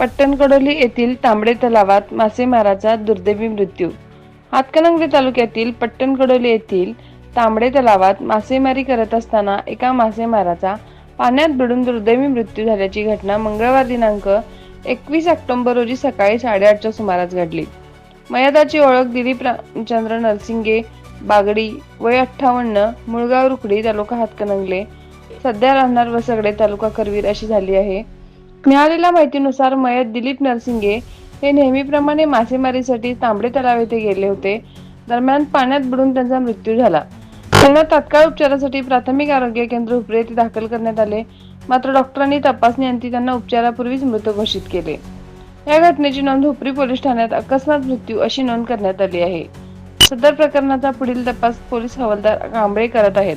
पट्टणकडोली येथील तांबडे तलावात मासेमाराचा दुर्दैवी मृत्यू. हातकणंगले तालुक्यातील पट्टणकडोली येथील तांबडे तलावात मासेमारी करत असताना एका मासेमाराचा पाण्यात बुडून दुर्दैवी मृत्यू झाल्याची घटना मंगळवार दिनांक एकवीस ऑक्टोबर रोजी सकाळी साडेआठच्या सुमारास घडली. मयताची ओळख दिलीप रामचंद्र नरसिंगे बागडी वय अठ्ठावन्न मुळगाव रुकडी तालुका हातकणंगले. सध्या राहणार वसगडे तालुका करवीर अशी झाली आहे. मिळालेल्या माहितीनुसार मयत दिलीप नरसिंगे हे नेहमीप्रमाणे मासेमारीसाठी तांबडे तलाव येथे गेले होते. दरम्यान पाण्यात बुडून त्यांचा मृत्यू झाला. त्यांना तात्काळ उपचारासाठी प्राथमिक आरोग्य केंद्र उपरे येथे दाखल करण्यात आले. मात्र डॉक्टरांनी तपासणी अंती त्यांना उपचारापूर्वीच मृत घोषित केले. या घटनेची नोंद हुपरी पोलीस ठाण्यात अकस्मात मृत्यू अशी नोंद करण्यात आली आहे. सदर प्रकरणाचा पुढील तपास पोलीस हवालदार कांबळे करत आहेत.